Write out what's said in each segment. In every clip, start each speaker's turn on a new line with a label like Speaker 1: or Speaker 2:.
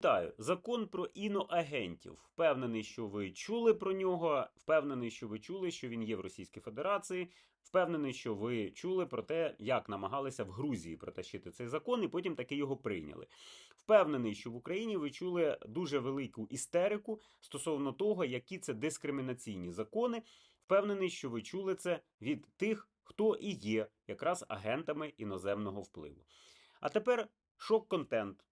Speaker 1: Вітаю, закон про іноагентів. Впевнений, що ви чули про нього. Впевнений, що ви чули, що він є в Російській Федерації. Впевнений, що ви чули про те, як намагалися в Грузії протащити цей закон, і потім таки його прийняли. Впевнений, що в Україні ви чули дуже велику істерику стосовно того, які це дискримінаційні закони. Впевнений, що ви чули це від тих, хто і є якраз агентами іноземного впливу. А тепер шок-контент.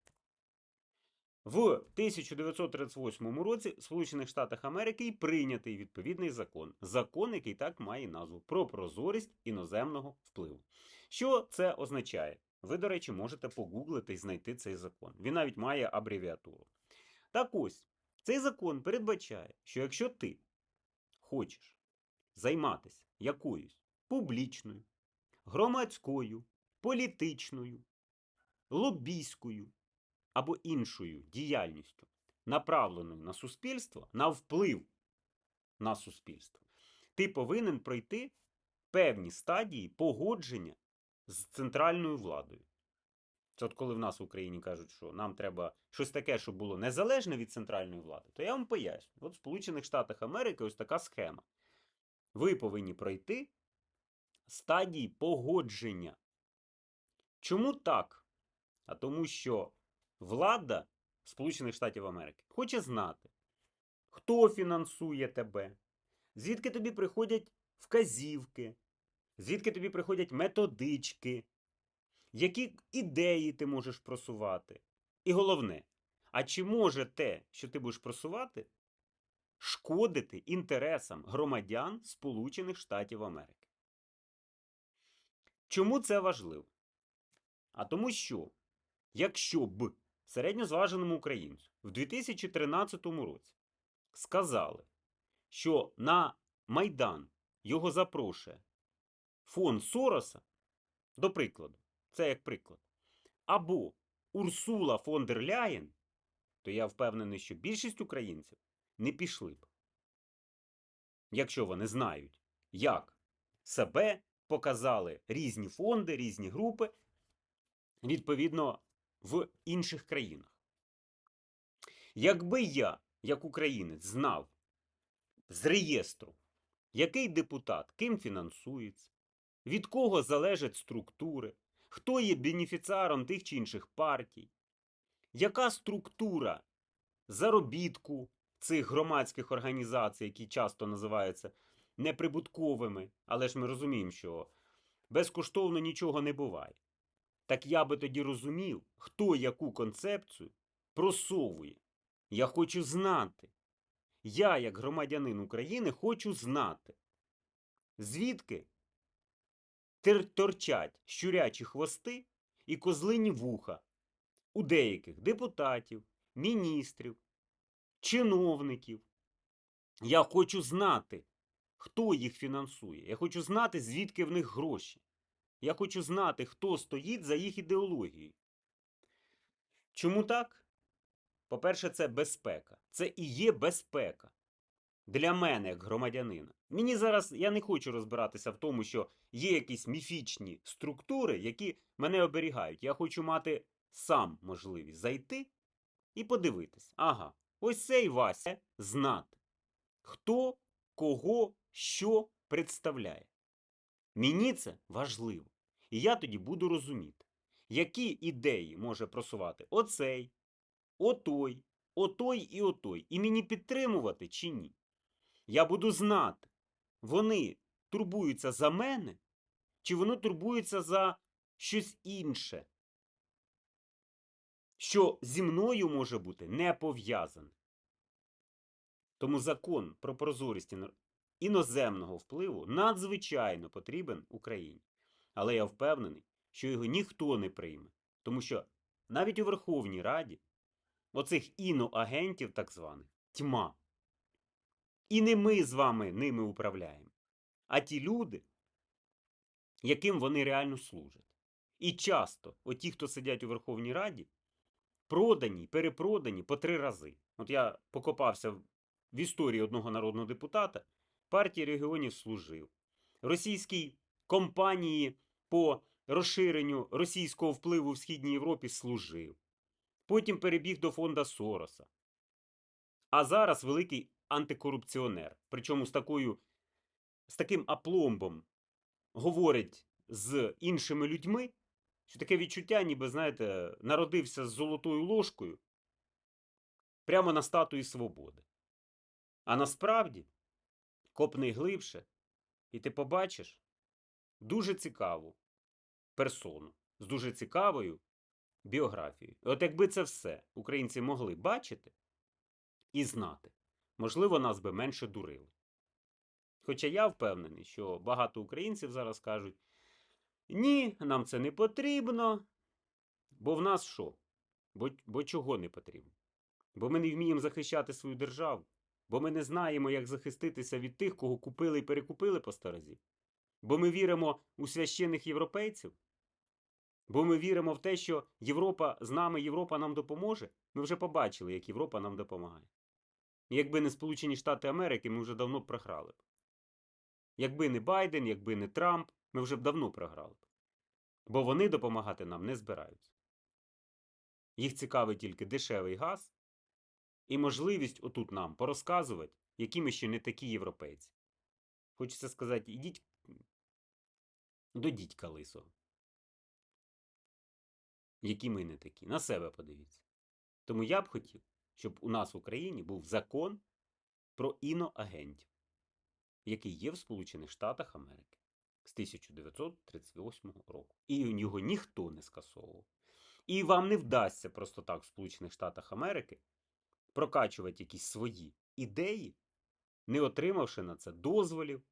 Speaker 1: В 1938 році в Сполучених Штатах Америки і прийнятий відповідний закон. Закон, який так має назву про прозорість іноземного впливу. Що це означає? Ви, до речі, можете погуглити і знайти цей закон. Він навіть має абревіатуру. Так ось, цей закон передбачає, що якщо ти хочеш займатися якоюсь публічною, громадською, політичною, лобійською або іншою діяльністю, направленою на суспільство, на вплив на суспільство, ти повинен пройти певні стадії погодження з центральною владою. Це от коли в нас в Україні кажуть, що нам треба щось таке, щоб було незалежне від центральної влади, то я вам поясню. От в Сполучених Штатах Америки ось така схема. Ви повинні пройти стадії погодження. Чому так? А тому що влада Сполучених Штатів Америки хоче знати, хто фінансує тебе, звідки тобі приходять вказівки, звідки тобі приходять методички, які ідеї ти можеш просувати. І головне, а чи може те, що ти будеш просувати, шкодити інтересам громадян Сполучених Штатів Америки? Чому це важливо? А тому що, якщо б середньозваженому українцю в 2013 році сказали, що на Майдан його запрошує фонд Сороса, до прикладу, це як приклад, або Урсула фон дер Ляєн, то я впевнений, що більшість українців не пішли б. Якщо вони знають, як себе показали різні фонди, різні групи, відповідно, в інших країнах. Якби я, як українець, знав з реєстру, який депутат ким фінансується, від кого залежать структури, хто є бенефіціаром тих чи інших партій, яка структура заробітку цих громадських організацій, які часто називаються неприбутковими, але ж ми розуміємо, що безкоштовно нічого не буває. Так я би тоді розумів, хто яку концепцію просовує. Я хочу знати. Я, як громадянин України, хочу знати, звідки торчать щурячі хвости і козлині вуха у деяких депутатів, міністрів, чиновників. Я хочу знати, хто їх фінансує. Я хочу знати, звідки в них гроші. Я хочу знати, хто стоїть за їх ідеологією. Чому так? По-перше, це безпека. Це і є безпека для мене, як громадянина. Мені зараз я не хочу розбиратися в тому, що є якісь міфічні структури, які мене оберігають. Я хочу мати сам можливість зайти і подивитись. Ага, ось цей Вася знати, хто кого що представляє. Мені це важливо. І я тоді буду розуміти, які ідеї може просувати оцей, отой, отой і отой. І мені підтримувати чи ні. Я буду знати, вони турбуються за мене, чи вони турбуються за щось інше, що зі мною може бути не пов'язане. Тому закон про прозорість іноземного впливу надзвичайно потрібен Україні. Але я впевнений, що його ніхто не прийме. Тому що навіть у Верховній Раді оцих іноагентів, так званих, тьма. І не ми з вами ними управляємо, а ті люди, яким вони реально служать. І часто оті, хто сидять у Верховній Раді, продані, перепродані по три рази. От я покопався в історії одного народного депутата, партії регіонів служив. Російській компанії по розширенню російського впливу в Східній Європі служив. потім перебіг до фонда Сороса. А зараз великий антикорупціонер. Причому з такою, з таким апломбом говорить з іншими людьми, що таке відчуття, ніби, знаєте, народився з золотою ложкою прямо на статуї свободи. А насправді копни глибше, і ти побачиш дуже цікаву персону з дуже цікавою біографією. От якби це все українці могли бачити і знати, можливо, нас би менше дурили. Хоча я впевнений, що багато українців зараз кажуть: ні, нам це не потрібно. Бо в нас що? Бо, бо чого не потрібно? Бо ми не вміємо захищати свою державу, бо ми не знаємо, як захиститися від тих, кого купили і перекупили по старозі. Бо ми віримо у священних європейців. Бо ми віримо в те, що Європа з нами, Європа нам допоможе. Ми вже побачили, як Європа нам допомагає. Якби не Сполучені Штати Америки, ми вже давно б програли. Якби не Байден, якби не Трамп, ми вже б давно програли. Бо вони допомагати нам не збираються. Їх цікавить тільки дешевий газ і можливість отут нам порозказувати, які ми ще не такі європейці. Хочеться сказати, ідіть до дідька лисого. Які ми не такі. На себе подивіться. Тому я б хотів, щоб у нас в Україні був закон про іноагентів, який є в Сполучених Штатах Америки з 1938 року. І його ніхто не скасовував. І вам не вдасться просто так в Сполучених Штатах Америки прокачувати якісь свої ідеї, не отримавши на це дозволів,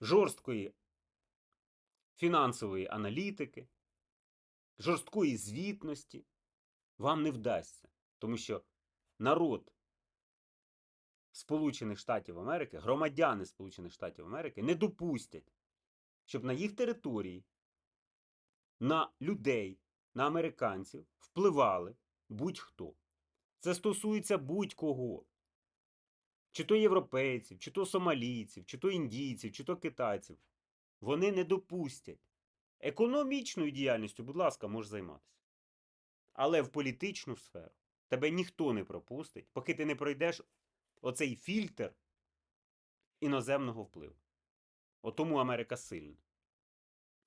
Speaker 1: жорсткої фінансової аналітики, жорсткої звітності. Вам не вдасться, тому що народ Сполучених Штатів Америки, громадяни Сполучених Штатів Америки не допустять, щоб на їх території, на людей, на американців впливали будь-хто. Це стосується будь-кого. Чи то європейців, чи то сомалійців, чи то індійців, чи то китайців. Вони не допустять. Економічною діяльністю, будь ласка, можеш займатися. Але в політичну сферу тебе ніхто не пропустить, поки ти не пройдеш оцей фільтр іноземного впливу. Отому Америка сильна.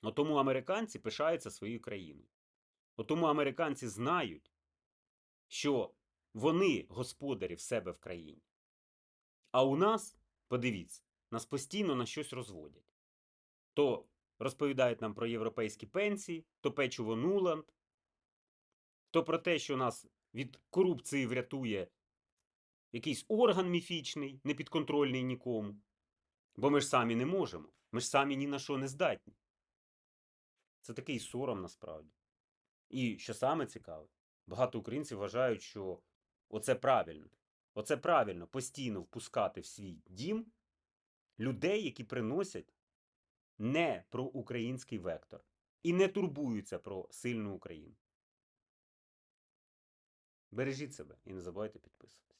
Speaker 1: Отому американці пишаються своєю країною. Отому американці знають, що вони господарі в себе в країні. А у нас, подивіться, нас постійно на щось розводять. То розповідають нам про європейські пенсії, то печиво Нуланд, то про те, що нас від корупції врятує якийсь орган міфічний, непідконтрольний нікому. Бо ми ж самі не можемо. Ми ж самі ні на що не здатні. Це такий сором насправді. І що саме цікаве, багато українців вважають, що оце правильно. Оце правильно постійно впускати в свій дім людей, які приносять не про український вектор і не турбуються про сильну Україну. Бережіть себе і не забувайте підписуватись.